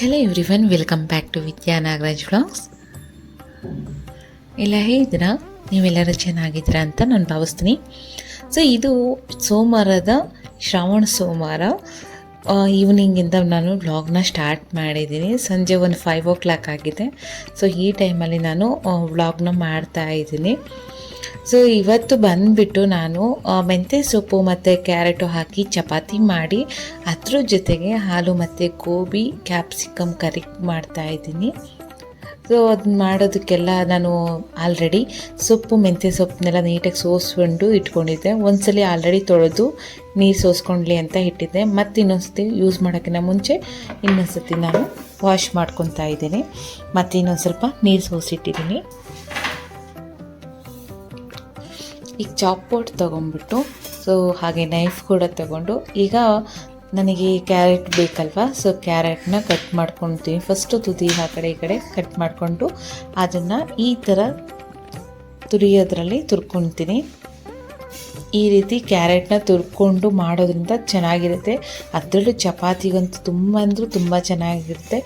Hello everyone welcome back to Vidya Nagaraj vlogs ಎಲ್ಲ ಹೇಳಿದ್ರಾ ನೀವೆಲ್ಲರೂ ಚೆನ್ನಾಗಿದ್ದೀರಾ ಅಂತ ನಾನು ಭಾವಿಸ್ತೀನಿ. ಸೊ ಇದು ಸೋಮವಾರದ ಶ್ರಾವಣ ಸೋಮವಾರ. ಈವ್ನಿಂಗಿಂದ ನಾನು ವ್ಲಾಗ್ನ ಸ್ಟಾರ್ಟ್ ಮಾಡಿದ್ದೀನಿ. ಸಂಜೆ ಒಂದು ಫೈವ್ ಓ ಕ್ಲಾಕ್ ಆಗಿದೆ. ಸೊ ಈ ಟೈಮಲ್ಲಿ ನಾನು ವ್ಲಾಗ್ನ ಮಾಡ್ತಾ ಇದ್ದೀನಿ. ಸೊ ಇವತ್ತು ಬಂದುಬಿಟ್ಟು ನಾನು ಮೆಂತ್ಯ ಸೊಪ್ಪು ಮತ್ತು ಕ್ಯಾರೆಟು ಹಾಕಿ ಚಪಾತಿ ಮಾಡಿ, ಅದ್ರ ಜೊತೆಗೆ ಹಾಲು ಮತ್ತು ಗೋಬಿ, ಕ್ಯಾಪ್ಸಿಕಮ್ ಕರಿ ಮಾಡ್ತಾ ಇದ್ದೀನಿ. ಸೊ ಅದನ್ನ ಮಾಡೋದಕ್ಕೆಲ್ಲ ನಾನು ಆಲ್ರೆಡಿ ಸೊಪ್ಪು, ಮೆಂತ್ಯ ಸೊಪ್ಪನ್ನೆಲ್ಲ ನೀಟಾಗಿ ಸೋಸ್ಕೊಂಡು ಇಟ್ಕೊಂಡಿದ್ದೆ. ಒಂದ್ಸಲಿ ಆಲ್ರೆಡಿ ತೊಳೆದು ನೀರು ಸೋಸ್ಕೊಂಡ್ಲಿ ಅಂತ ಇಟ್ಟಿದ್ದೆ. ಮತ್ತು ಇನ್ನೊಂದ್ಸತಿ ಯೂಸ್ ಮಾಡೋಕ್ಕಿಂತ ಮುಂಚೆ ಇನ್ನೊಂದ್ಸತಿ ನಾನು ವಾಶ್ ಮಾಡ್ಕೊತಾ ಇದ್ದೀನಿ. ಮತ್ತು ಇನ್ನೊಂದು ಸ್ವಲ್ಪ ನೀರು ಸೋಸಿಟ್ಟಿದ್ದೀನಿ. ಈಗ ಚಾಪ್ ಬೋರ್ಡ್ ತೊಗೊಂಡ್ಬಿಟ್ಟು ಸೊ ಹಾಗೆ ನೈಫ್ ಕೂಡ ತಗೊಂಡು, ಈಗ ನನಗೆ ಕ್ಯಾರೆಟ್ ಬೇಕಲ್ವಾ ಸೊ ಕ್ಯಾರೆಟ್ನ ಕಟ್ ಮಾಡ್ಕೊಳ್ತೀನಿ ಫಸ್ಟು ತುದಿ ಆ ಕಡೆ ಈ ಕಡೆ ಕಟ್ ಮಾಡಿಕೊಂಡು ಅದನ್ನು ಈ ಥರ ತುರಿಯೋದ್ರಲ್ಲಿ ತುರ್ಕೊಳ್ತೀನಿ ಈ ರೀತಿ ಕ್ಯಾರೆಟ್ನ ತುರ್ಕೊಂಡು ಮಾಡೋದ್ರಿಂದ ಚೆನ್ನಾಗಿರುತ್ತೆ. ಅದರಲ್ಲೂ ಚಪಾತಿಗಂತೂ ತುಂಬ ಅಂದರೂ ತುಂಬ ಚೆನ್ನಾಗಿರುತ್ತೆ.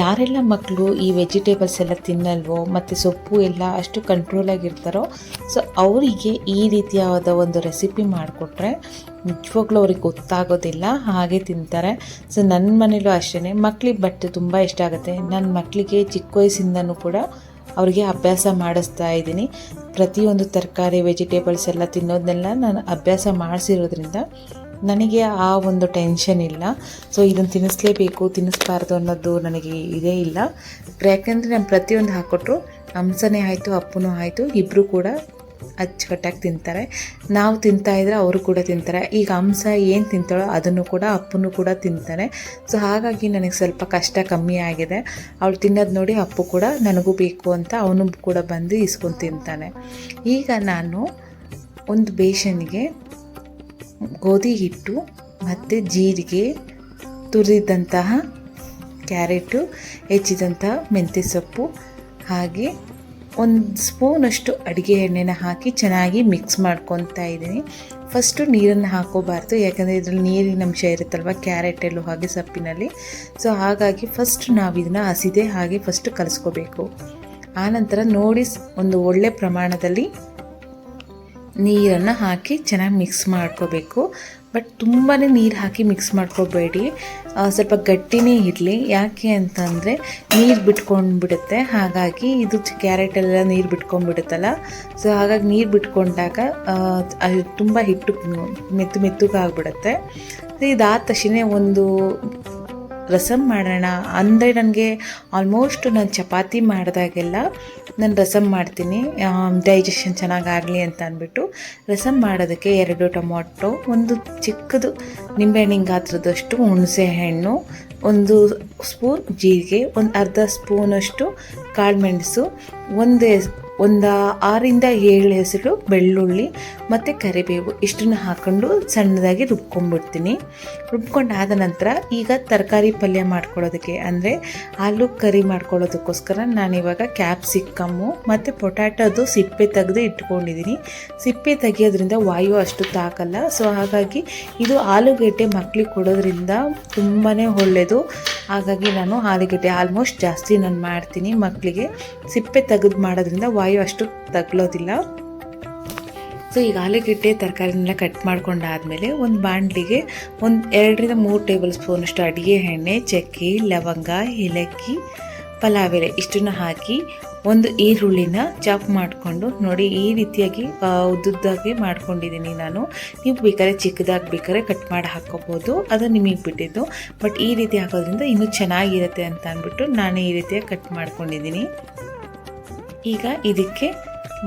ಯಾರೆಲ್ಲ ಮಕ್ಕಳು ಈ ವೆಜಿಟೇಬಲ್ಸ್ ಎಲ್ಲ ತಿನ್ನಲ್ವೋ ಮತ್ತು ಸೊಪ್ಪು ಎಲ್ಲ ಅಷ್ಟು ಕಂಟ್ರೋಲಾಗಿರ್ತಾರೋ ಸೊ ಅವರಿಗೆ ಈ ರೀತಿಯಾದ ಒಂದು ರೆಸಿಪಿ ಮಾಡಿಕೊಟ್ರೆ ನಿಜವಾಗ್ಲೂ ಅವ್ರಿಗೆ ಗೊತ್ತಾಗೋದಿಲ್ಲ, ಹಾಗೆ ತಿಂತಾರೆ. ಸೊ ನನ್ನ ಮನೇಲೂ ಅಷ್ಟೇ ಮಕ್ಳಿಗೆ ಬಟ್ಟೆ ತುಂಬ ಇಷ್ಟ ಆಗುತ್ತೆ. ನನ್ನ ಮಕ್ಕಳಿಗೆ ಚಿಕ್ಕ ವಯಸ್ಸಿಂದನೂ ಕೂಡ ಅವ್ರಿಗೆ ಅಭ್ಯಾಸ ಮಾಡಿಸ್ತಾ ಇದ್ದೀನಿ. ಪ್ರತಿಯೊಂದು ತರಕಾರಿ ವೆಜಿಟೇಬಲ್ಸ್ ಎಲ್ಲ ತಿನ್ನೋದನ್ನೆಲ್ಲ ನಾನು ಅಭ್ಯಾಸ ಮಾಡಿಸಿರೋದ್ರಿಂದ ನನಗೆ ಆ ಒಂದು ಟೆನ್ಷನ್ ಇಲ್ಲ. ಸೊ ಇದನ್ನು ತಿನ್ನಿಸ್ಲೇಬೇಕು, ತಿನ್ನಿಸ್ಬಾರ್ದು ಅನ್ನೋದು ನನಗೆ ಇದೇ ಇಲ್ಲ. ಯಾಕೆಂದರೆ ನಾನು ಪ್ರತಿಯೊಂದು ಹಾಕ್ಕೊಟ್ರು, ಹಂಸನೇ ಆಯಿತು, ಅಪ್ಪನೂ ಆಯಿತು ಇಬ್ಬರೂ ಕೂಡ ಅಚ್ಚುಕಟ್ಟಾಗಿ ತಿಂತಾರೆ. ನಾವು ತಿಂತಾ ಇದ್ರೆ ಅವರು ಕೂಡ ತಿಂತಾರೆ. ಈಗ ಹಂಸ ಏನು ತಿಂತಾಳೋ ಅದನ್ನು ಕೂಡ ಅಪ್ಪನೂ ಕೂಡ ತಿಂತಾನೆ. ಸೊ ಹಾಗಾಗಿ ನನಗೆ ಸ್ವಲ್ಪ ಕಷ್ಟ ಕಮ್ಮಿ ಆಗಿದೆ. ಅವಳು ತಿನ್ನೋದು ನೋಡಿ ಅಪ್ಪು ಕೂಡ ನನಗೂ ಬೇಕು ಅಂತ ಅವನು ಕೂಡ ಬಂದು ಇಸ್ಕೊಂಡು ತಿಂತಾನೆ. ಈಗ ನಾನು ಒಂದು ಬೇಷನ್ಗೆ ಗೋಧಿ ಹಿಟ್ಟು ಮತ್ತು ಜೀರಿಗೆ ತುರಿದಂತಹ ಕ್ಯಾರೆಟು, ಹೆಚ್ಚಿದಂತಹ ಮೆಂತ್ಯ ಸೊಪ್ಪು ಹಾಗೆ ಒಂದು ಸ್ಪೂನಷ್ಟು ಅಡುಗೆ ಎಣ್ಣೆನ ಹಾಕಿ ಚೆನ್ನಾಗಿ ಮಿಕ್ಸ್ ಮಾಡ್ಕೊತಾ ಇದ್ದೀನಿ. ಫಸ್ಟು ನೀರನ್ನು ಹಾಕೋಬಾರ್ದು, ಯಾಕಂದರೆ ಇದರಲ್ಲಿ ನೀರಿನ ಅಂಶ ಇರುತ್ತಲ್ವ ಕ್ಯಾರೆಟಲ್ಲೂ ಹಾಗೆ ಸೊಪ್ಪಿನಲ್ಲಿ. ಸೊ ಹಾಗಾಗಿ ಫಸ್ಟ್ ನಾವು ಇದನ್ನು ಹಸಿದೆ ಹಾಗೆ ಫಸ್ಟ್ ಕಲಿಸ್ಕೋಬೇಕು. ಆನಂತರ ನೋಡಿ ಒಂದು ಒಳ್ಳೆ ಪ್ರಮಾಣದಲ್ಲಿ ನೀರನ್ನು ಹಾಕಿ ಚೆನ್ನಾಗಿ ಮಿಕ್ಸ್ ಮಾಡ್ಕೋಬೇಕು. ಬಟ್ ತುಂಬಾ ನೀರು ಹಾಕಿ ಮಿಕ್ಸ್ ಮಾಡ್ಕೋಬೇಡಿ. ಸ್ವಲ್ಪ ಗಟ್ಟಿನೇ ಇರಲಿ. ಯಾಕೆ ಅಂತಂದರೆ ನೀರು ಬಿಟ್ಕೊಂಡ್ಬಿಡುತ್ತೆ. ಹಾಗಾಗಿ ಇದು ಕ್ಯಾರೆಟ್ ಎಲ್ಲ ನೀರು ಬಿಟ್ಕೊಂಡ್ಬಿಡುತ್ತಲ್ಲ. ಸೊ ಹಾಗಾಗಿ ನೀರು ಬಿಟ್ಕೊಂಡಾಗ ಅದು ತುಂಬ ಹಿಟ್ಟು ಮೆತ್ತು ಮೆತ್ತಗಾಗ್ಬಿಡುತ್ತೆ. ಇದಾದ ತಕ್ಷಣ ಒಂದು ರಸಮ್ ಮಾಡೋಣ ಅಂದರೆ ನನಗೆ ಆಲ್ಮೋಸ್ಟ್ ನಾನು ಚಪಾತಿ ಮಾಡಿದಾಗೆಲ್ಲ ನಾನು ರಸಮ್ ಮಾಡ್ತೀನಿ ಡೈಜೆಷನ್ ಚೆನ್ನಾಗಾಗಲಿ ಅಂತ ಅಂದ್ಬಿಟ್ಟು ರಸಮ್ ಮಾಡೋದಕ್ಕೆ ಎರಡು ಟೊಮೊಟೊ, ಒಂದು ಚಿಕ್ಕದು ನಿಂಬೆಹಣ್ಣಿನ ಗಾತ್ರದಷ್ಟು ಹುಣಸೆ ಹಣ್ಣು ಒಂದು ಸ್ಪೂನ್ ಜೀರಿಗೆ, ಒಂದು ಅರ್ಧ ಸ್ಪೂನಷ್ಟು ಕಾಳುಮೆಣಸು ಒಂದೇ ಒಂದು ಆರಿಂದ ಏಳು ಹೆಸರು, ಬೆಳ್ಳುಳ್ಳಿ ಮತ್ತು ಕರಿಬೇವು. ಇಷ್ಟನ್ನು ಹಾಕ್ಕೊಂಡು ಸಣ್ಣದಾಗಿ ರುಬ್ಕೊಂಡ್ಬಿಡ್ತೀನಿ. ರುಬ್ಕೊಂಡಾದ ನಂತರ ಈಗ ತರಕಾರಿ ಪಲ್ಯ ಮಾಡ್ಕೊಳ್ಳೋದಕ್ಕೆ, ಅಂದರೆ ಆಲೂ ಕರಿ ಮಾಡ್ಕೊಳ್ಳೋದಕ್ಕೋಸ್ಕರ ನಾನಿವಾಗ ಕ್ಯಾಪ್ಸಿಕಮ್ಮು ಮತ್ತು ಪೊಟ್ಯಾಟೋದು ಸಿಪ್ಪೆ ತೆಗೆದು ಇಟ್ಕೊಂಡಿದ್ದೀನಿ. ಸಿಪ್ಪೆ ತೆಗಿಯೋದ್ರಿಂದ ವಾಯು ಅಷ್ಟು ತಾಕಲ್ಲ ಸೊ ಹಾಗಾಗಿ ಇದು ಆಲೂಗೆಡ್ಡೆ ಮಕ್ಕಳಿಗೆ ಕೊಡೋದ್ರಿಂದ ತುಂಬಾ ಒಳ್ಳೆಯದು ಹಾಗಾಗಿ ನಾನು ಆಲೂಗೆಡ್ಡೆ ಆಲ್ಮೋಸ್ಟ್ ಜಾಸ್ತಿ ನಾನು ಮಾಡ್ತೀನಿ ಮಕ್ಕಳಿಗೆ ಸಿಪ್ಪೆ ತೆಗೆದು ಮಾಡೋದ್ರಿಂದ ವಾಯು ಅಷ್ಟು ತಗ್ಲೋದಿಲ್ಲ. ಸೊ ಈಗ ಆಲೂಗಡ್ಡೆ ತರಕಾರಿನೆಲ್ಲ ಕಟ್ ಮಾಡ್ಕೊಂಡಾದಮೇಲೆ ಒಂದು ಬಾಣಲಿಗೆ ಒಂದು ಎರಡರಿಂದ ಮೂರು ಟೇಬಲ್ ಸ್ಪೂನಷ್ಟು ಅಡುಗೆ ಎಣ್ಣೆ, ಚಕ್ಕೆ, ಲವಂಗ, ಏಲಕ್ಕಿ ಪಲಾವ್ ಎಲೆ ಇಷ್ಟನ್ನು ಹಾಕಿ ಒಂದು ಈರುಳ್ಳಿನ ಚಾಪ್ ಮಾಡಿಕೊಂಡು ನೋಡಿ ಈ ರೀತಿಯಾಗಿ ಉದ್ದುದ್ದಾಗಿ ಮಾಡ್ಕೊಂಡಿದ್ದೀನಿ ನಾನು. ನೀವು ಬೇಕಾದ್ರೆ ಚಿಕ್ಕದಾಗಿ ಬೇಕಾದ್ರೆ ಕಟ್ ಮಾಡಿ ಹಾಕೋಬೋದು. ಅದು ನಿಮಗೆ ಬಿಟ್ಟಿದ್ದು. ಬಟ್ ಈ ರೀತಿ ಹಾಕೋದ್ರಿಂದ ಇನ್ನೂ ಚೆನ್ನಾಗಿರುತ್ತೆ ಅಂತ ಅಂದ್ಬಿಟ್ಟು ನಾನು ಈ ರೀತಿಯಾಗಿ ಕಟ್ ಮಾಡ್ಕೊಂಡಿದ್ದೀನಿ. ಈಗ ಇದಕ್ಕೆ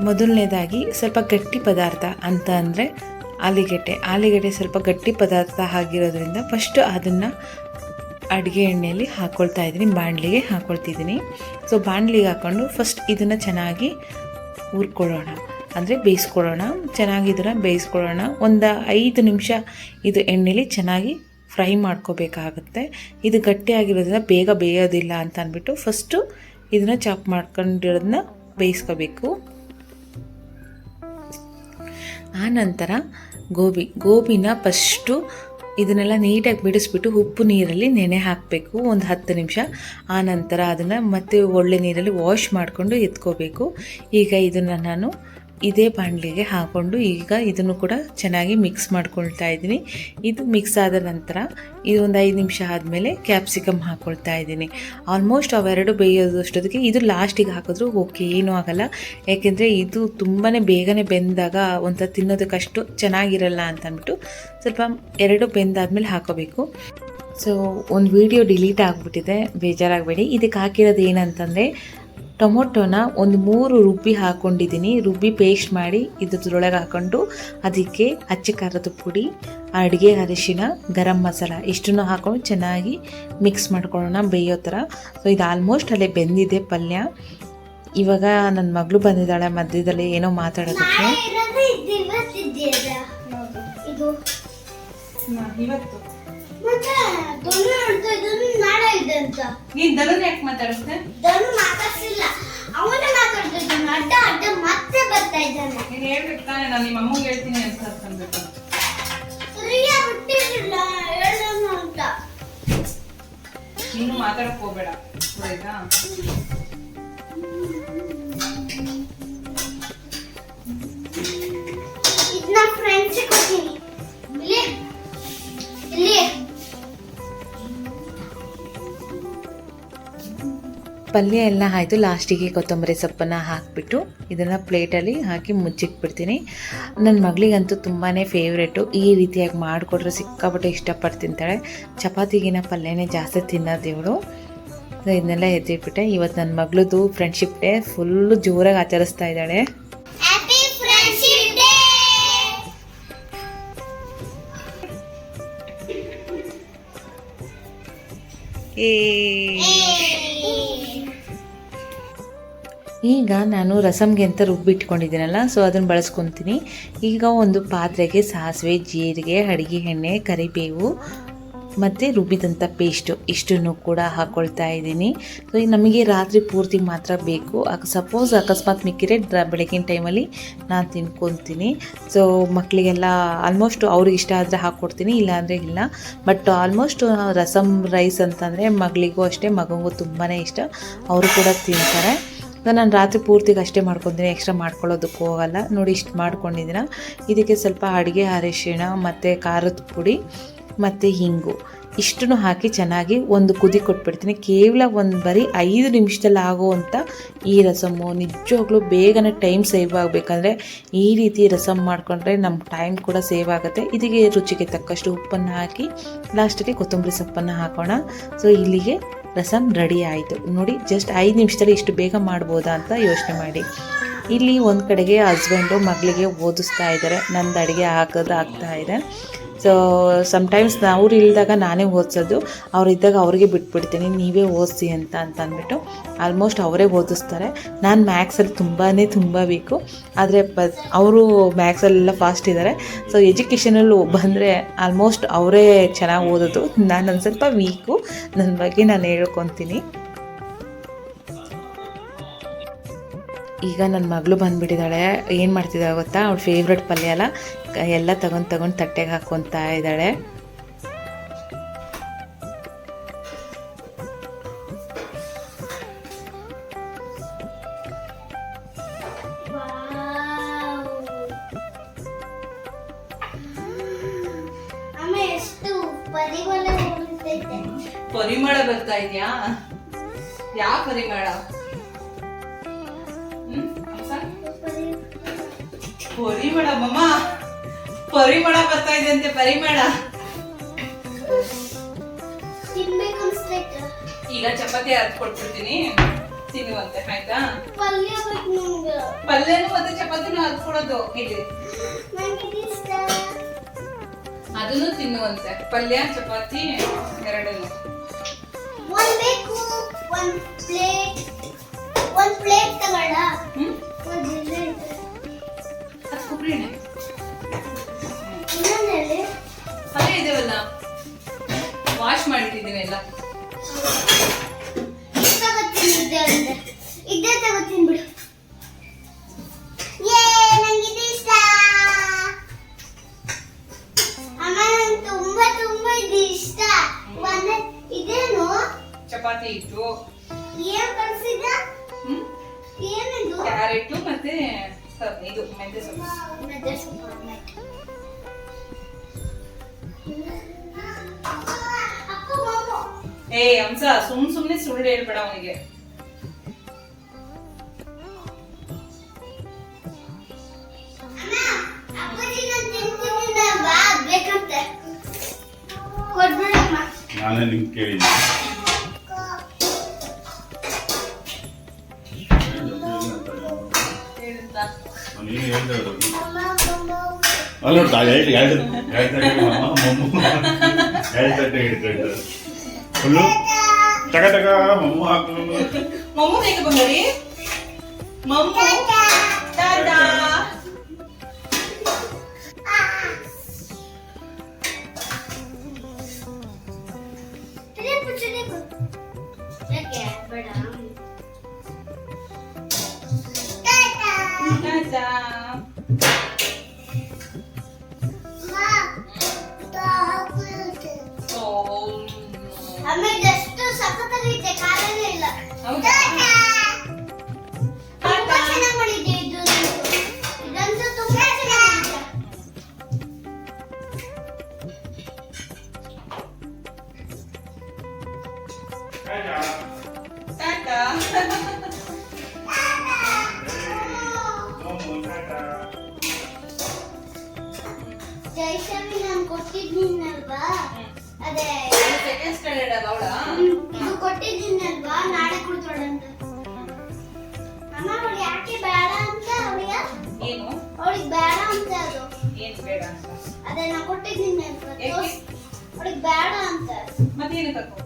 ಮೊದಲನೇದಾಗಿ ಸ್ವಲ್ಪ ಗಟ್ಟಿ ಪದಾರ್ಥ ಅಂತ ಅಂದರೆ ಆಲೂಗೆಡ್ಡೆ. ಆಲಿಗೆಡ್ಡೆ ಸ್ವಲ್ಪ ಗಟ್ಟಿ ಪದಾರ್ಥ ಆಗಿರೋದ್ರಿಂದ ಫಸ್ಟು ಅದನ್ನು ಅಡುಗೆ ಎಣ್ಣೆಯಲ್ಲಿ ಹಾಕ್ಕೊಳ್ತಾ ಇದ್ದೀನಿ, ಬಾಣಲಿಗೆ ಹಾಕ್ಕೊಳ್ತಿದ್ದೀನಿ ಸೊ ಬಾಣಲಿಗೆ ಹಾಕ್ಕೊಂಡು ಫಸ್ಟ್ ಇದನ್ನು ಚೆನ್ನಾಗಿ ಹುರ್ಕೊಳ್ಳೋಣ. ಅಂದರೆ ಬೇಯಿಸ್ಕೊಳ್ಳೋಣ. ಚೆನ್ನಾಗಿ ಇದನ್ನು ಬೇಯಿಸ್ಕೊಳ್ಳೋಣ. ಒಂದು ಐದು ನಿಮಿಷ ಇದು ಎಣ್ಣೆಲಿ ಚೆನ್ನಾಗಿ ಫ್ರೈ ಮಾಡ್ಕೋಬೇಕಾಗುತ್ತೆ. ಇದು ಗಟ್ಟಿಯಾಗಿರೋದ್ರಿಂದ ಬೇಗ ಬೇಯೋದಿಲ್ಲ ಅಂತ ಅಂದ್ಬಿಟ್ಟು ಫಸ್ಟು ಇದನ್ನು ಚಾಪ್ ಮಾಡ್ಕೊಂಡಿರೋದನ್ನ ಬೇಯಿಸ್ಕೋಬೇಕು. ಆನಂತರ ಗೋಬಿ, ಗೋಬಿನ ಫಸ್ಟು ಇದನ್ನೆಲ್ಲ ನೀಟಾಗಿ ಬಿಡಿಸ್ಬಿಟ್ಟು ಉಪ್ಪು ನೀರಲ್ಲಿ ನೆನೆ ಹಾಕಬೇಕು, ಒಂದು ಹತ್ತು ನಿಮಿಷ. ಆ ನಂತರ ಅದನ್ನು ಮತ್ತೆ ಒಳ್ಳೆ ನೀರಲ್ಲಿ ವಾಶ್ ಮಾಡಿಕೊಂಡು ಎತ್ಕೋಬೇಕು. ಈಗ ಇದನ್ನು ನಾನು ಇದೇ ಬಾಣಲಿಗೆ ಹಾಕ್ಕೊಂಡು ಈಗ ಇದನ್ನು ಕೂಡ ಚೆನ್ನಾಗಿ ಮಿಕ್ಸ್ ಮಾಡ್ಕೊಳ್ತಾ ಇದ್ದೀನಿ. ಇದು ಮಿಕ್ಸ್ ಆದ ನಂತರ ಇದು ಒಂದು ಐದು ನಿಮಿಷ ಆದಮೇಲೆ ಕ್ಯಾಪ್ಸಿಕಮ್ ಹಾಕ್ಕೊಳ್ತಾ ಇದ್ದೀನಿ. ಆಲ್ಮೋಸ್ಟ್ ಅವೆರಡು ಬೇಯೋದಷ್ಟೊತ್ತಿಗೆ ಇದು ಲಾಸ್ಟಿಗೆ ಹಾಕಿದ್ರು ಓಕೆ ಏನೂ ಆಗಲ್ಲ. ಯಾಕೆಂದರೆ ಇದು ತುಂಬಾ ಬೇಗನೆ ಬೆಂದಾಗ ಒಂಥರ ತಿನ್ನೋದಕ್ಕಷ್ಟು ಚೆನ್ನಾಗಿರಲ್ಲ ಅಂತ ಅಂದ್ಬಿಟ್ಟು ಸ್ವಲ್ಪ ಎರಡು ಬೆಂದಾದಮೇಲೆ ಹಾಕೋಬೇಕು. ಸೊ ಒಂದು ವಿಡಿಯೋ ಡಿಲೀಟ್ ಆಗಿಬಿಟ್ಟಿದೆ, ಬೇಜಾರಾಗಬೇಡಿ. ಇದಕ್ಕೆ ಹಾಕಿರೋದು ಏನಂತಂದರೆ ಟೊಮೊಟೊನ ಒಂದು ಮೂರು ರುಬ್ಬಿ ಹಾಕ್ಕೊಂಡಿದ್ದೀನಿ ರುಬ್ಬಿ ಪೇಸ್ಟ್ ಮಾಡಿ ಇದ್ರೊಳಗೆ ಹಾಕ್ಕೊಂಡು ಅದಕ್ಕೆ ಅಚ್ಚ ಖಾರದ ಪುಡಿ ಅಡುಗೆ ಅರಿಶಿನ ಗರಂ ಮಸಾಲ ಇಷ್ಟನ್ನು ಹಾಕೊಂಡು ಚೆನ್ನಾಗಿ ಮಿಕ್ಸ್ ಮಾಡ್ಕೊಳ್ಳೋಣ ಬೇಯೋ ಥರ. ಸೊ ಇದು ಆಲ್ಮೋಸ್ಟ್ ಅಲ್ಲೇ ಬೆಂದಿದೆ ಪಲ್ಯ. ಇವಾಗ ನನ್ನ ಮಗಳು ಬಂದಿದ್ದಾಳೆ ಮಧ್ಯದಲ್ಲಿ ಏನೋ ಮಾತಾಡೋದಕ್ಕೆ. ಮತ್ತೆ ದೊಣ್ಣೆ ನೋಡ್ತಾ ಇದ್ದನು ನಾಳೆ ಇದೆ ಅಂತ. ನೀನ್ ದನನ ಯಾಕೆ ಮಾತಾಡಿಸ್ದೆ ದೊಣ್ಣೆ ಮಾತಾಡ್ಸಿಲ್ಲ. ಅವನೇ ಮಾತಾಡ್ತಾ ಇದ್ದಾನೆ ಅಡ್ಡ ಅಡ್ಡ ಮತ್ತೆ ಬರ್ತಾ ಇದ್ದಾನೆ. ನೀನ್ ಹೇಳ್ಬೇಕು ತಾನೆ ನಾನು ನಿಮ್ಮ ಅಮ್ಮಗೆ ಹೇಳ್ತೀನಿ ಅಂತ ಅನ್ಬೇಕು ಪ್ರಿಯಾ ಬಿಟ್ಟಿರಲಿಲ್ಲ ಹೇಳೋಣ ಅಂತ. ನೀನು ಮಾತಾಡಕ್ ಹೋಗ್ಬೇಡ. ಆಯ್ತಾ ಇದನ್ನ ಫ್ರೆಂಡ್ಸ್ ಕೊಡ್ತೀನಿ. ಪಲ್ಯ ಎಲ್ಲ ಆಯಿತು. ಲಾಸ್ಟಿಗೆ ಕೊತ್ತಂಬರಿ ಸೊಪ್ಪನ್ನು ಹಾಕಿಬಿಟ್ಟು ಇದನ್ನು ಪ್ಲೇಟಲ್ಲಿ ಹಾಕಿ ಮುಚ್ಚಿಟ್ಬಿಡ್ತೀನಿ. ನನ್ನ ಮಗಳಿಗಂತೂ ತುಂಬಾ ಫೇವ್ರೇಟು ಈ ರೀತಿಯಾಗಿ ಮಾಡಿಕೊಟ್ರೆ ಸಿಕ್ಕಾಪಟ್ಟೆ ಇಷ್ಟಪಟ್ಟು ತಿಂತಾಳೆ ಚಪಾತಿಗಿನ ಪಲ್ಯನೇ ಜಾಸ್ತಿ ತಿನ್ನೋದು ಇವಳು. ಇದನ್ನೆಲ್ಲ ಎದ್ದಿಟ್ಬಿಟ್ಟೆ. ಇವತ್ತು ನನ್ನ ಮಗಳದು ಫ್ರೆಂಡ್ಶಿಪ್ ಡೇ ಫುಲ್ಲು ಜೋರಾಗಿ ಆಚರಿಸ್ತಾ ಇದ್ದಾಳೆ. ಹ್ಯಾಪಿ ಈಗ ನಾನು ರಸಮ್ಗೆ ಅಂತ ರುಬ್ಬಿಟ್ಕೊಂಡಿದ್ದೀನಲ್ಲ ಸೊ ಅದನ್ನು ಬಳಸ್ಕೊತೀನಿ. ಈಗ ಒಂದು ಪಾತ್ರೆಗೆ ಸಾಸಿವೆ, ಜೀರಿಗೆ, ಅಡುಗೆ ಎಣ್ಣೆ, ಕರಿಬೇವು ಮತ್ತು ರುಬ್ಬಿದಂಥ ಪೇಸ್ಟು ಇಷ್ಟನ್ನು ಕೂಡ ಹಾಕ್ಕೊಳ್ತಾ ಇದ್ದೀನಿ. ಸೊ ನಮಗೆ ರಾತ್ರಿ ಪೂರ್ತಿ ಮಾತ್ರ ಬೇಕು. ಸಪೋಸ್ ಅಕಸ್ಮಾತ್ ಮಿಕ್ಕಿರೆ ಡ್ರ, ಬೆಳಗಿನ ಟೈಮಲ್ಲಿ ನಾನು ತಿನ್ಕೊತೀನಿ. ಸೊ ಮಕ್ಕಳಿಗೆಲ್ಲ ಆಲ್ಮೋಸ್ಟ್ ಅವ್ರಿಗೆ ಇಷ್ಟ ಆದರೆ ಹಾಕ್ಕೊಡ್ತೀನಿ ಇಲ್ಲಾಂದರೆ ಇಲ್ಲ. ಬಟ್ ಆಲ್ಮೋಸ್ಟ್ ರಸಮ್ ರೈಸ್ ಅಂತಂದರೆ ಮಗಳಿಗೂ ಅಷ್ಟೇ ಮಗನಿಗೂ ತುಂಬಾ ಇಷ್ಟ. ಅವರು ಕೂಡ ತಿಂತಾರೆ. ನಾನು ರಾತ್ರಿ ಪೂರ್ತಿಗೆ ಅಷ್ಟೇ ಮಾಡ್ಕೊತೀನಿ ಎಕ್ಸ್ಟ್ರಾ ಮಾಡ್ಕೊಳ್ಳೋದಕ್ಕೂ ಹೋಗಲ್ಲ. ನೋಡಿ, ಇಷ್ಟು ಮಾಡ್ಕೊಂಡಿದ್ದೀನ ಇದಕ್ಕೆ ಸ್ವಲ್ಪ ಅಡುಗೆ, ಅರಿಶಿಣ, ಮತ್ತು ಖಾರದ ಪುಡಿ, ಮತ್ತು ಹಿಂಗು. ಇಷ್ಟನ್ನು ಹಾಕಿ ಚೆನ್ನಾಗಿ ಒಂದು ಕುದಿ ಕೊಟ್ಬಿಡ್ತೀನಿ. ಕೇವಲ ಒಂದು ಬರೀ ಐದು ನಿಮಿಷದಲ್ಲಿ ಆಗೋವಂಥ ಈ ರಸಮ್ಮು ನಿಜವಾಗ್ಲೂ ಬೇಗನೆ ಟೈಮ್ ಸೇವ್ ಆಗಬೇಕಂದ್ರೆ ಈ ರೀತಿ ರಸಮ್ ಮಾಡಿಕೊಂಡ್ರೆ ನಮ್ಮ ಟೈಮ್ ಕೂಡ ಸೇವ್ ಆಗುತ್ತೆ. ಇದಕ್ಕೆ ರುಚಿಗೆ ತಕ್ಕಷ್ಟು ಉಪ್ಪನ್ನು ಹಾಕಿ ಲಾಸ್ಟಿಗೆ ಕೊತ್ತಂಬರಿ ಸೊಪ್ಪನ್ನು ಹಾಕೋಣ. ಸೊ ಇಲ್ಲಿಗೆ ರಸಮ್ ರೆಡಿ ಆಯಿತು. ನೋಡಿ ಜಸ್ಟ್ ಐದು ನಿಮಿಷದಲ್ಲಿ ಇಷ್ಟು ಬೇಗ ಮಾಡ್ಬೋದಾ ಅಂತ ಯೋಚನೆ ಮಾಡಿ. ಇಲ್ಲಿ ಒಂದು ಕಡೆಗೆ ಹಸ್ಬೆಂಡು ಮಗಳಿಗೆ ಓದಿಸ್ತಾ ಇದ್ದಾರೆ ನಂದು ಅಡುಗೆ ಹಾಕೋದು ಆಗ್ತಾ ಇದೆ. ಸೊ ಸಮ್ಟೈಮ್ಸ್ ಅವ್ರು ಇಲ್ದಾಗ ನಾನೇ ಓದಿಸೋದು. ಅವ್ರು ಇದ್ದಾಗ ಅವ್ರಿಗೆ ಬಿಟ್ಬಿಡ್ತೀನಿ, ನೀವೇ ಓದಿಸಿ ಅಂತ ಅಂತ ಅಂದ್ಬಿಟ್ಟು ಆಲ್ಮೋಸ್ಟ್ ಅವರೇ ಓದಿಸ್ತಾರೆ. ನಾನು ಮ್ಯಾಕ್ಸಲ್ಲಿ ತುಂಬಾ ತುಂಬ ವೀಕು ಆದರೆ ಬ ಅವರು ಮ್ಯಾಕ್ಸಲ್ಲೆಲ್ಲ ಫಾಸ್ಟ್ ಇದ್ದಾರೆ ಸೊ ಎಜುಕೇಷನಲ್ಲೂ ಬಂದರೆ ಆಲ್ಮೋಸ್ಟ್ ಅವರೇ ಚೆನ್ನಾಗಿ ಓದೋದು. ನಾನು ಒಂದು ಸ್ವಲ್ಪ ವೀಕು ನನ್ನ ಬಗ್ಗೆ ನಾನು ಹೇಳ್ಕೊತೀನಿ. ಈಗ ನನ್ನ ಮಗಳು ಬಂದುಬಿಟ್ಟಿದ್ದಾಳೆ ಏನು ಮಾಡ್ತಿದ್ದಾಳೆ ಗೊತ್ತಾ? ಅವಳ ಫೇವ್ರೆಟ್ ಪಲ್ಯ ಎಲ್ಲ ಕ- ಎಲ್ಲ ತಗೊಂಡು ತಗೊಂಡು ತಟ್ಟೆಗೆ ಹಾಕ್ಕೊತಾ ಇದ್ದಾಳೆ ಅಮ್ಮ ಎಷ್ಟು ಪರಿಮಳ ಹೊರಡ್ತೈತೆ ಪರಿಮಳ ಬರ್ತಾ ಇದೆಯಾ? ಯಾವ ಪರಿಮಳ? ಪರಿಮಳ ಮಮ್ಮ. ಪರಿಮಳ ಬರ್ತಾ ಇದೆ ಅಂತೆ ಪರಿಮಳ. ಈಗ ಚಪಾತಿ ಹರ್ದ್ ಕೊಟ್ಬಿಡ್ತೀನಿ. ತಿನ್ನುವಂತೆ ಆಯ್ತಾ? ಪಲ್ಯನು ಮತ್ತೆ ಚಪಾತಿನೂ ಹರ್ದ್ ಕೊಡೋದು ಇಲ್ಲಿ. ಅದನ್ನು ತಿನ್ನುವಂತೆ. ಪಲ್ಯ ಚಪಾತಿ ಎರಡನ್ನು. ಒಂದು ಬೇಕು ಒಂದ್ ಪ್ಲೇಟ್ ಒಂದ್ ಪ್ಲೇಟ್ ತಗೊಳ್ಳ ಇನ್ನೊಂದಲ್ಲಿ ಪಲ್ಯ ಇದೆವಲ್ಲ? ವಾಶ್ ಮಾಡಿಟ್ಟಿದ್ದೀನಿ ಎಲ್ಲ. ಏ ಹಂಸ ಸುಮ್ ಸುಮ್ನೆ ಸುಳ್ಳು ಹೇಳ್ಬೇಡ ಅವನಿಗೆ. ನಾನು ಕೊಡ್ಬಿಡಮ್ಮ ನಾನೇ ನಿಮ್ಗೆ ಕೇಳಿದ್ದೆ. ಏನಂತ ನೀನು ಹೇಳ್ದೆ. ಅಲ್ಲಿ ನೋಡ್ತಾ ಎರಡು ಎರಡು ಎರಡು ತಟ್ಟೆ ಮಮ್ಮ ಮಮ್ಮು ಎರಡು ತಟ್ಟೆ ಹಿಡ್ಕೊಂಡು ಫುಲ್ಲು ತಗ ತಗ ಮಮ್ಮು ಜೈಸವಿ ನಾನು ಕೊಟ್ಟಿದ್ದೀನಲ್ವಾ ಅದೇ ಸೆಕೆಂಡ್ ಸ್ಟ್ಯಾಂಡರ್ಡ್ ಅಲ್ಲ ಅವಳ ಇದು ಕೊಟ್ಟಿದ್ದೀನಲ್ವಾ? ನಾಳೆ ಕುಡ್ತೊಳಂತ ಅಮ್ಮ ಅವಳು ಯಾಕೆ ಬೇಡ ಅಂತ ಅವಳಿಗೆ? ಏನು? ಅವಳಿಗೆ ಬೇಡ ಅಂತ ಅದು. ಏನ್ ಬೇಡ ಅಂತ? ಅದೇ ನಾ ಕೊಟ್ಟಿದ್ದೀನಲ್ವಾ? ಅವಳಿಗೆ ಬೇಡ ಅಂತ. ಮತ್ತೇನು ಕರ್ಕೊಂಡು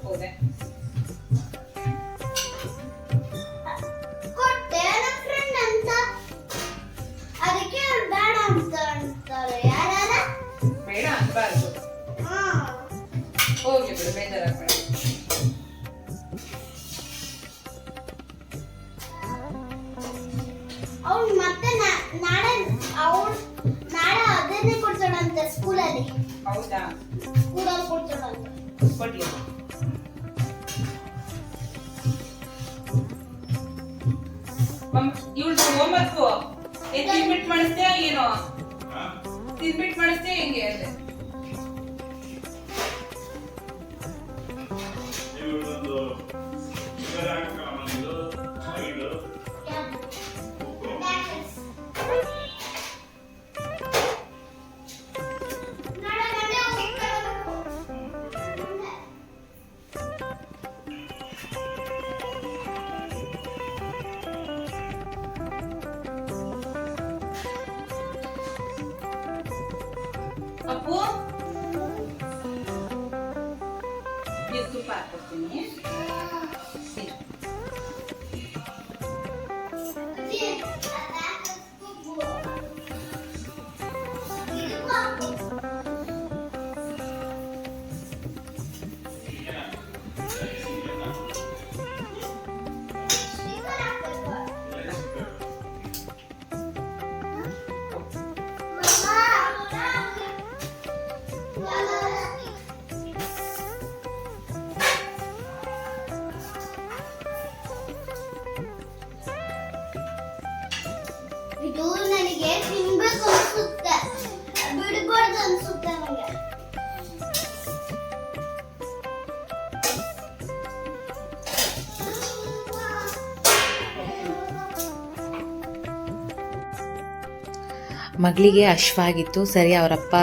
Pardon, Superman. ಮಗಳಿಗೆ ಅಶ್ವಾಗಿತ್ತು. ಸರಿ, ಅವರಪ್ಪ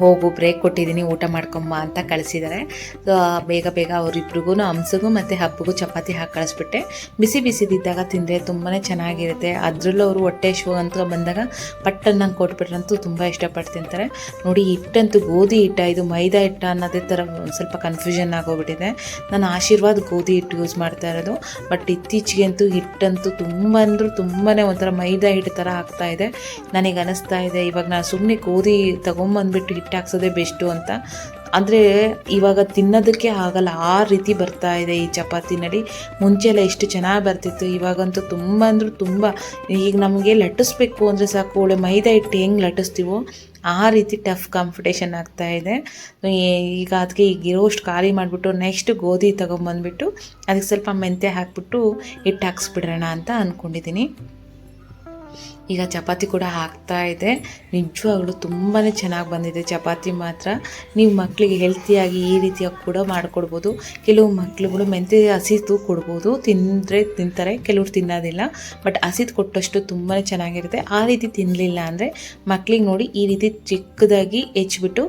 ಹೋಗು ಬ್ರೇಕ್ ಕೊಟ್ಟಿದ್ದೀನಿ, ಊಟ ಮಾಡ್ಕೊಂಬ ಅಂತ ಕಳಿಸಿದ್ದಾರೆ ಸೊ ಬೇಗ ಬೇಗ ಅವರಿಬ್ರಿಗೂ ಹಂಸಗೂ ಮತ್ತು ಹಬ್ಬಗೂ ಚಪಾತಿ ಹಾಕಿ ಕಳಿಸ್ಬಿಟ್ಟೆ. ಬಿಸಿ ಬಿಸಿದಿದ್ದಾಗ ತಿಂದರೆ ತುಂಬಾ ಚೆನ್ನಾಗಿರುತ್ತೆ. ಅದರಲ್ಲೂ ಅವರು ಹೊಟ್ಟೆ ಶೋ ಅಂತ ಬಂದಾಗ ಪಟ್ಟನ್ನು ನಂಗೆ ಕೊಟ್ಬಿಟ್ರಂತೂ ತುಂಬ ಇಷ್ಟಪಟ್ಟು ತಿಂತಾರೆ. ನೋಡಿ, ಹಿಟ್ಟಂತೂ ಗೋಧಿ ಹಿಟ್ಟ, ಇದು ಮೈದಾ ಹಿಟ್ಟ ಅನ್ನೋದೇ ಥರ ಸ್ವಲ್ಪ ಕನ್ಫ್ಯೂಷನ್ ಆಗೋಗ್ಬಿಟ್ಟಿದೆ. ನಾನು ಆಶೀರ್ವಾದ್ ಗೋಧಿ ಹಿಟ್ಟು ಯೂಸ್ ಮಾಡ್ತಾ ಇರೋದು. ಬಟ್ ಇತ್ತೀಚೆಗಂತೂ ಹಿಟ್ಟಂತೂ ತುಂಬ ಅಂದರೂ ತುಂಬಾ ಒಂಥರ ಮೈದಾ ಹಿಟ್ಟು ಥರ ಇದೆ. ನನಗೆ ಅನಿಸ್ತಾ ಇದೆ. ಇವಾಗ ನಾನು ಸುಮ್ಮನೆ ಗೋಧಿ ತಗೊಂಬಂದ್ಬಿಟ್ಟು ಹಿಟ್ಟು ಹಾಕ್ಸೋದೇ ಬೆಸ್ಟು ಅಂತ. ಅಂದರೆ ಇವಾಗ ತಿನ್ನೋದಕ್ಕೆ ಆಗಲ್ಲ. ಆ ರೀತಿ ಬರ್ತಾ ಇದೆ ಈ ಚಪಾತಿನಲ್ಲಿ. ಮುಂಚೆ ಎಲ್ಲ ಎಷ್ಟು ಚೆನ್ನಾಗಿ ಬರ್ತಿತ್ತು. ಇವಾಗಂತೂ ತುಂಬ ಅಂದರೂ ತುಂಬ. ಈಗ ನಮಗೆ ಲಟ್ಟಿಸ್ಬೇಕು ಅಂದರೆ ಸಾಕು. ಒಳ್ಳೆ ಮೈದಾ ಹಿಟ್ಟು ಹೆಂಗೆ ಲಟ್ಟಿಸ್ತೀವೋ ಆ ರೀತಿ ಟಫ್ ಕಾಂಪಿಟೇಷನ್ ಆಗ್ತಾ ಇದೆ. ಈಗ ಅದಕ್ಕೆ ಈಗ ಇರೋಷ್ಟು ಖಾಲಿ ಮಾಡಿಬಿಟ್ಟು ನೆಕ್ಸ್ಟ್ ಗೋಧಿ ತೊಗೊಂಬಂದ್ಬಿಟ್ಟು, ಅದಕ್ಕೆ ಸ್ವಲ್ಪ ಮೆಂತ್ಯ ಹಾಕ್ಬಿಟ್ಟು ಹಿಟ್ಟು ಹಾಕ್ಸ್ಬಿಡೋಣ ಅಂತ ಅಂದ್ಕೊಂಡಿದ್ದೀನಿ ಈಗ ಚಪಾತಿ ಕೂಡ ಹಾಕ್ತಾ ಇದೆ. ನಿಜವಾಗ್ಲೂ ತುಂಬಾ ಚೆನ್ನಾಗಿ ಬಂದಿದೆ. ಚಪಾತಿ ಮಾತ್ರ ನೀವು ಮಕ್ಕಳಿಗೆ ಹೆಲ್ತಿಯಾಗಿ ಈ ರೀತಿಯಾಗಿ ಕೂಡ ಮಾಡಿಕೊಡ್ಬೋದು. ಕೆಲವು ಮಕ್ಕಳುಗಳು ಮೆಂತ್ಯ ಹಸಿದು ಕೊಡ್ಬೋದು. ತಿಂದರೆ ತಿಂತಾರೆ, ಕೆಲವ್ರು ತಿನ್ನೋದಿಲ್ಲ. ಬಟ್ ಹಸಿದು ಕೊಟ್ಟಷ್ಟು ತುಂಬಾ ಚೆನ್ನಾಗಿರುತ್ತೆ. ಆ ರೀತಿ ತಿನ್ನಲಿಲ್ಲ ಅಂದರೆ ಮಕ್ಕಳಿಗೆ ನೋಡಿ ಈ ರೀತಿ ಚಿಕ್ಕದಾಗಿ ಹೆಚ್ಚಿಬಿಟ್ಟು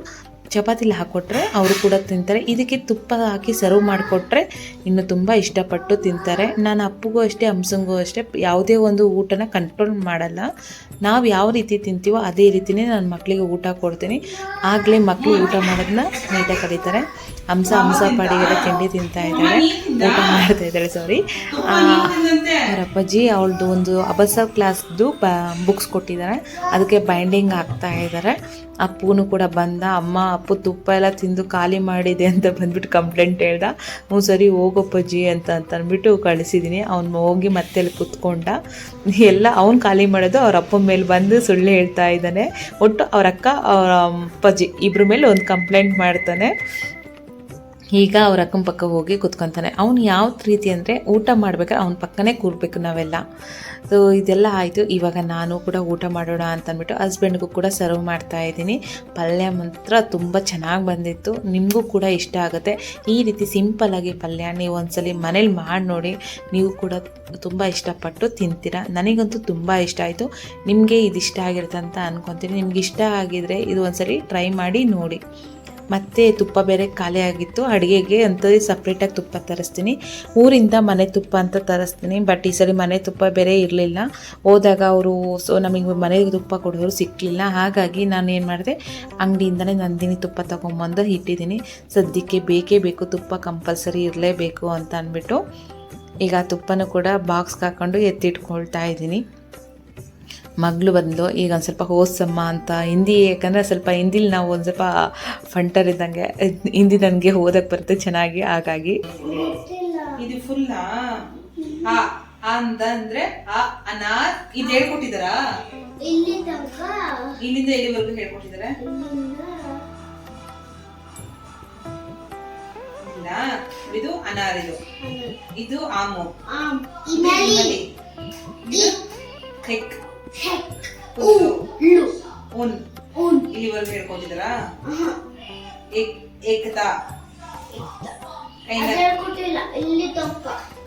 ಚಪಾತಿಲಿ ಹಾಕ್ಕೊಟ್ರೆ ಅವರು ಕೂಡ ತಿಂತಾರೆ. ಇದಕ್ಕೆ ತುಪ್ಪ ಹಾಕಿ ಸರ್ವ್ ಮಾಡಿಕೊಟ್ರೆ ಇನ್ನು ತುಂಬ ಇಷ್ಟಪಟ್ಟು ತಿಂತಾರೆ. ನಾನು ಅಪ್ಪಗೂ ಅಷ್ಟೇ ಹಂಸಂಗೂ ಅಷ್ಟೇ ಯಾವುದೇ ಒಂದು ಊಟನ ಕಂಟ್ರೋಲ್ ಮಾಡಲ್ಲ. ನಾವು ಯಾವ ರೀತಿ ತಿಂತೀವೋ ಅದೇ ರೀತಿಯೇ ನಾನು ಮಕ್ಕಳಿಗೆ ಊಟ ಕೊಡ್ತೀನಿ. ಆಗಲೇ ಮಕ್ಕಳು ಊಟ ಮಾಡೋದನ್ನ ನೀಟಾಗಿ ಕಲಿತಾರೆ. ಹಂಸ ಹಂಸ ಪಾಡಿಗೆಲ್ಲ ತಿಂಡಿ ತಿಂತಾ ಇದ್ದಾಳೆ ಊಟ ಮಾಡ್ತಾ ಇದ್ದಾಳೆ ಸಾರಿ ಅವ್ರ ಅಪ್ಪಾಜಿ ಅವಳದು ಒಂದು ಅಬಸ ಕ್ಲಾಸ್ದು ಬ ಬುಕ್ಸ್ ಕೊಟ್ಟಿದ್ದಾರೆ. ಅದಕ್ಕೆ ಬೈಂಡಿಂಗ್ ಹಾಕ್ತಾ ಇದ್ದಾರೆ. ಅಪ್ಪೂನು ಕೂಡ ಬಂದ, ಅಮ್ಮ, ಅಪ್ಪು ತುಪ್ಪ ಎಲ್ಲ ತಿಂದು ಖಾಲಿ ಮಾಡಿದೆ ಅಂತ ಬಂದ್ಬಿಟ್ಟು ಕಂಪ್ಲೇಂಟ್ ಹೇಳ್ದ. ಹ್ಞೂ ಸರಿ ಹೋಗಪ್ಪಜ್ಜಿ ಅಂತ ಅಂತ ಅಂದ್ಬಿಟ್ಟು ಕಳಿಸಿದ್ದೀನಿ ಅವ್ನು ಹೋಗಿ ಮತ್ತೆ ಅಲ್ಲಿ ಕುತ್ಕೊಂಡ. ಎಲ್ಲ ಅವ್ನು ಖಾಲಿ ಮಾಡೋದು ಅವ್ರ ಅಪ್ಪನ ಮೇಲೆ ಬಂದು ಸುಳ್ಳು ಹೇಳ್ತಾ ಇದ್ದಾನೆ. ಒಟ್ಟು ಅವ್ರ ಅಕ್ಕ, ಅವ್ರ ಅಪ್ಪಾಜಿ ಇಬ್ಬರ ಮೇಲೆ ಒಂದು ಕಂಪ್ಲೇಂಟ್ ಮಾಡ್ತಾನೆ. ಈಗ ಅವ್ರ ಅಕ್ಕನ ಪಕ್ಕ ಹೋಗಿ ಕುತ್ಕೊತಾನೆ. ಅವ್ನು ಯಾವ ರೀತಿ ಅಂದರೆ ಊಟ ಮಾಡ್ಬೇಕಾದ್ರೆ ಅವ್ನ ಪಕ್ಕನೇ ಕೂರ್ಬೇಕು ನಾವೆಲ್ಲ. ಸೊ ಇದೆಲ್ಲ ಆಯಿತು. ಇವಾಗ ನಾನು ಕೂಡ ಊಟ ಮಾಡೋಣ ಅಂತ ಅಂದ್ಬಿಟ್ಟು ಹಸ್ಬೆಂಡ್ಗೂ ಕೂಡ ಸರ್ವ್ ಮಾಡ್ತಾ ಇದ್ದೀನಿ. ಪಲ್ಯ ಮಾತ್ರ ತುಂಬ ಚೆನ್ನಾಗಿ ಬಂದಿತ್ತು. ನಿಮಗೂ ಕೂಡ ಇಷ್ಟ ಆಗುತ್ತೆ. ಈ ರೀತಿ ಸಿಂಪಲ್ಲಾಗಿ ಪಲ್ಯ ನೀವು ಒಂದ್ಸಲಿ ಮನೇಲಿ ಮಾಡಿ ನೋಡಿ. ನೀವು ಕೂಡ ತುಂಬ ಇಷ್ಟಪಟ್ಟು ತಿಂತೀರಾ. ನನಗಂತೂ ತುಂಬ ಇಷ್ಟ ಆಯಿತು. ನಿಮಗೆ ಇದಿಷ್ಟ ಆಗಿರುತ್ತೆ ಅಂತ ಅನ್ಕೊತೀನಿ. ನಿಮ್ಗೆ ಇಷ್ಟ ಆಗಿದರೆ ಇದು ಒಂದ್ಸಲಿ ಟ್ರೈ ಮಾಡಿ ನೋಡಿ. ಮತ್ತೆ ತುಪ್ಪ ಬೇರೆ ಖಾಲಿ ಆಗಿತ್ತು. ಅಡುಗೆಗೆ ಅಂಥದ್ದು ಸಪ್ರೇಟಾಗಿ ತುಪ್ಪ ತರಿಸ್ತೀನಿ. ಊರಿಂದ ಮನೆ ತುಪ್ಪ ಅಂತ ತರಿಸ್ತೀನಿ. ಬಟ್ ಈ ಸರಿ ಮನೆ ತುಪ್ಪ ಬೇರೆ ಇರಲಿಲ್ಲ. ಹೋದಾಗ ಅವರು ಸೊ ನಮಗೆ ಮನೆ ತುಪ್ಪ ಕೊಡೋರು ಸಿಕ್ಕಲಿಲ್ಲ ಹಾಗಾಗಿ ನಾನು ಏನು ಮಾಡಿದೆ ಅಂಗಡಿಯಿಂದಲೇ ನಂದಿನಿ ತುಪ್ಪ ತೊಗೊಂಬಂದು ಇಟ್ಟಿದ್ದೀನಿ. ಸದ್ಯಕ್ಕೆ ಬೇಕೇ ಬೇಕು, ತುಪ್ಪ ಕಂಪಲ್ಸರಿ ಇರಲೇಬೇಕು ಅಂತ ಅಂದ್ಬಿಟ್ಟು ಈಗ ತುಪ್ಪನೂ ಕೂಡ ಬಾಕ್ಸ್ಗೆ ಹಾಕ್ಕೊಂಡು ಎತ್ತಿಟ್ಕೊಳ್ತಾ ಇದ್ದೀನಿ. ಮಗಳು ಬಂದು ಈಗ ಒಂದು ಸ್ವಲ್ಪ ಹೋಸಮ್ಮ ಅಂತ ಹಿಂದಿ ಯಾಕಂದರೆ ಸ್ವಲ್ಪ ಹಿಂದಿಲಿ ನಾವು ಒಂದು ಸ್ವಲ್ಪ ಫಂಟರ್ ಇದ್ದಂಗೆ ಹಿಂದಿ ನನಗೆ ಓದಕ್ಕೆ ಬರುತ್ತೆ ಚೆನ್ನಾಗಿ ಹಾಗಾಗಿ. ಇದು ಫುಲ್ ಆ? ಅಂದ ಅಂದ್ರೆ ಆ ಅನಾರ್ ಇದು ಹೇಳ್ಕೊಟ್ಟಿದಾರಾ? ಇಲ್ಲಿಂದ ಇಲ್ಲಿವರೆಗೂ ಇಲ್ಲ ಇದು ಅನಾರ್ ಇದು. ಇದು ಆಮು. ಆಮ್, ಇಮಲಿ. ಇಮಲಿ. ಇದು ಹೆಕ್ ಉನ್. ಉನ್. ಇಲ್ಲಿವರೆಗೂ ಏಕತಾ. ಇಲ್ಲಿ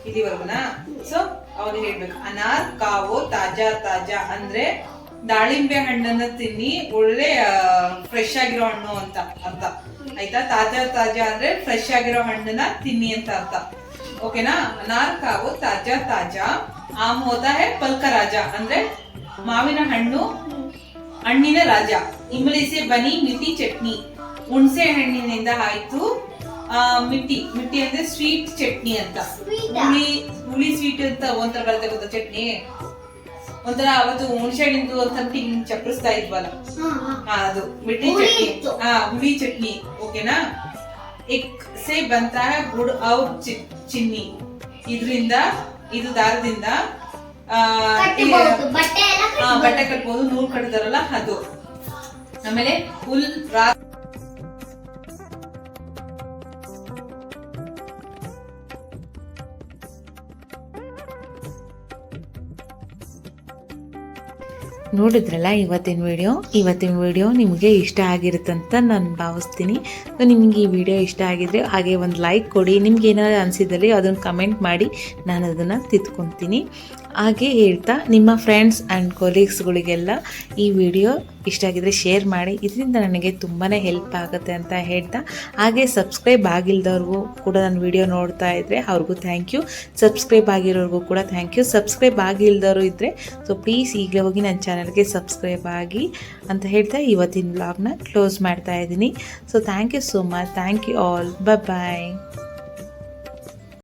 ಇಲ್ಲಿವರೆಗುನಾ? ಸೊ ಹೇಳ್ಬೇಕು. ಅನಾರ್ ಕಾವು ತಾಜಾ ತಾಜಾ. ಅಂದ್ರೆ ದಾಳಿಂಬೆ ಹಣ್ಣನ್ನ ತಿನ್ನಿ ಒಳ್ಳೆ ಫ್ರೆಶ್ ಆಗಿರೋ ಹಣ್ಣು ಅಂತ ಅರ್ಥ. ಆಯ್ತಾ? ತಾಜಾ ತಾಜಾ ಅಂದ್ರೆ ಫ್ರೆಶ್ ಆಗಿರೋ ಹಣ್ಣನ್ನ ತಿನ್ನಿ ಅಂತ ಅರ್ಥ. ಓಕೆನಾ ಅನಾರ್ ಕಾವು ತಾಜಾ ತಾಜಾ. ಆಮ್ ಹೋತಾ ಹೇ ಪಲ್ಕ ರಾಜ ಅಂದ್ರೆ ಮಾವಿನ ಹಣ್ಣು ಹಣ್ಣಿನ ರಾಜ ಇಮಲಿ ಸೆ ಬನಿ ಮಿಟಿ ಚಟ್ನಿ. ಹುಣಸೆ ಹಣ್ಣಿನಿಂದ ಆಯ್ತು. ಮಿಟ್ಟಿ ಮಿಟ್ಟಿ ಅಂದ್ರೆ ಸ್ವೀಟ್ ಚಟ್ನಿ ಅಂತ? ಹುಳಿ ಹುಳಿ ಸ್ವೀಟ್ ಅಂತ ಒಂಥರ ಬರುತ್ತೆ ಗೊತ್ತಾ ಚಟ್ನಿ? ಒಂಥರ ಅವತ್ತು ಹುಣಸೆ ಹಣ್ಣಿಂದು ಅಂತ ಹಿಂಗ್ ಚಪ್ಪರಿಸ್ತಾ ಇದ್ವಲ್ಲ? ಅದು. ಮಿಟ್ಟಿ ಚಟ್ನಿ. ಹಾ ಹುಳಿ ಚಟ್ನಿ. ಓಕೆನಾ? ಎಕ್ ಸೇ ಬಂತ ಗುಡ್ ಔಟ್ ಚಿನ್ನಿ. ಇದರಿಂದ ಇದು ದಾರದಿಂದ ಬಟ್ಟೆ ಕಟ್ಬಹುದು ನೂಲ್ ಕಟ್ಟಿದಾರಲ್ಲ ಅದು. ಆಮೇಲೆ ಹುಲ್ ರಾ ನೋಡಿದ್ರಲ್ಲ ಇವತ್ತಿನ ವಿಡಿಯೋ ಇವತ್ತಿನ ವಿಡಿಯೋ ನಿಮಗೆ ಇಷ್ಟ ಆಗಿರುತ್ತಂತ ನಾನು ಭಾವಿಸ್ತೀನಿ. ಸೊ ನಿಮಗೆ ಈ ವಿಡಿಯೋ ಇಷ್ಟ ಆಗಿದ್ರೆ ಹಾಗೆ ಒಂದು ಲೈಕ್ ಕೊಡಿ. ನಿಮ್ಗೆ ಏನಾದ್ರು ಅನಿಸಿದಲ್ಲಿ ಅದನ್ನು ಕಮೆಂಟ್ ಮಾಡಿ ನಾನು ಅದನ್ನು ತಿದ್ಕೊತೀನಿ. ಹಾಗೆ ಹೇಳ್ತಾ ನಿಮ್ಮ ಫ್ರೆಂಡ್ಸ್ ಆ್ಯಂಡ್ ಕೊಲೀಗ್ಸ್ಗಳಿಗೆಲ್ಲ ಈ ವಿಡಿಯೋ ಇಷ್ಟ ಆಗಿದ್ರೆ ಶೇರ್ ಮಾಡಿ. ಇದರಿಂದ ನನಗೆ ತುಂಬಾ ಹೆಲ್ಪ್ ಆಗುತ್ತೆ ಅಂತ ಹೇಳ್ತಾ. ಹಾಗೆ ಸಬ್ಸ್ಕ್ರೈಬ್ ಆಗಿಲ್ದವ್ರಿಗೂ ಕೂಡ ನನ್ನ ವಿಡಿಯೋ ನೋಡ್ತಾ ಇದ್ದರೆ ಅವ್ರಿಗೂ ಥ್ಯಾಂಕ್ ಯು ಸಬ್ಸ್ಕ್ರೈಬ್ ಆಗಿರೋರಿಗೂ ಕೂಡ ಥ್ಯಾಂಕ್ ಯು ಸಬ್ಸ್ಕ್ರೈಬ್ ಆಗಿಲ್ದವರು ಇದ್ದರೆ ಸೊ ಪ್ಲೀಸ್ ಈಗಲೇ ಹೋಗಿ ನನ್ನ ಚಾನಲ್ಗೆ ಸಬ್ಸ್ಕ್ರೈಬ್ ಆಗಿ ಅಂತ ಹೇಳ್ತಾ ಇವತ್ತಿನ ಬ್ಲಾಗ್ನ ಕ್ಲೋಸ್ ಮಾಡ್ತಾ ಇದ್ದೀನಿ. So thank you so much thank you all bye